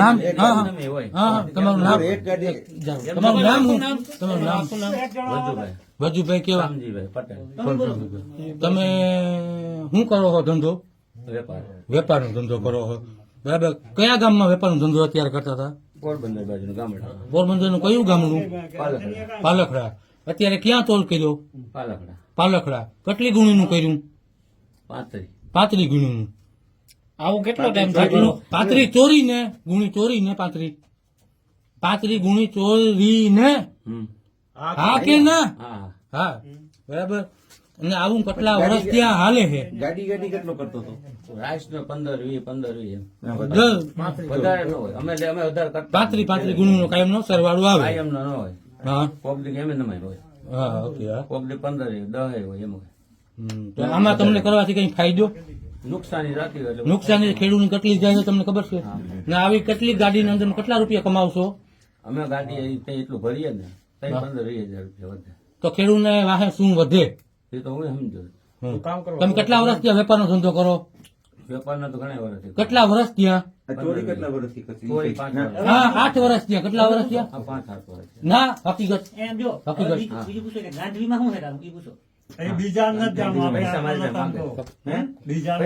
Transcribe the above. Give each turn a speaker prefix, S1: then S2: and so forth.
S1: નામ? હા તમારું નામ. તમારું નામ શું? તમારું નામ?
S2: વજુભાઈ.
S1: કેવા? તમે શું કરો છો ધંધો?
S2: વેપાર.
S1: વેપારનો ધંધો કરો છો બરાબર. કયા ગામમાં વેપારનો ધંધો અત્યારે કરતા હતા?
S2: પોરબંદર બાજુનું ગામડા
S1: પોરબંદરનું કયું ગામનું પાલખડા અત્યારે ક્યાં તોલ કર્યો?
S2: પાલખડા
S1: પાલખડા કેટલી ગુણીનું કર્યું?
S2: પાંત્રી
S1: પાંત્રી ગુણીનું.
S3: આવું કેટલો ટાઈમ
S1: થાય? પાતરી ચોરી ને ગુણી ચોરીને પાતરી. પાતરી ગુણી ચોરી
S2: ને
S1: હા કે ના?
S2: હા
S1: હા. બરાબર? અને આવું કેટલા વર્ષ ત્યાં હાલે છે.
S2: ગાડી ગાડી કેટલો કરતો હતો? રાઈસ નો પંદર વી પંદર
S1: વી
S2: વધારે. ન હોય. અમે અમે વધારે કરતા.
S1: પાતરી ગુણી નો કાયમ નો સરવાળો આવે.
S2: કાયમ નો ન હોય.
S1: હા.
S2: પબ્લિક એમ એમ હોય.
S1: હા ઓકે હા.
S2: પબ્લિક પંદર દસ હોય એમ હોય.
S1: તો આમાં તમને કરવાથી કઈ ફાયદો?
S2: નુકસાની રાતી એટલે
S1: નુકસાની ખેડૂતની કેટલી જાય છે તમને ખબર છે? ને આવી કેટલી ગાડીની અંદર કેટલા રૂપિયા કમાવશો?
S2: અમે ગાડી એટલું ભરીએ ને. પંદર વીસ હજાર રૂપિયા વધે.
S1: તો ખેડૂતને વાહે શું વધે?
S2: એ તો હું સમજો.
S1: હમ. તમે કેટલા વર્ષ ત્યાં વેપારનો ધંધો કરો?
S2: વેપારના તો ઘણા વર્ષ
S1: કેટલા વર્ષ ત્યાં
S2: કેટલા વર્ષથી
S1: આઠ વર્ષ ત્યાં કેટલા વર્ષ ત્યાં
S2: પાંચ આઠ વર્ષ
S1: ના હકીકત.
S3: એમ જો
S1: હકીકત.
S3: બીજું બીજું પૂછો કે ગાંધીમાં શું છે? પૂછો.
S4: બીજા નથી? બીજા.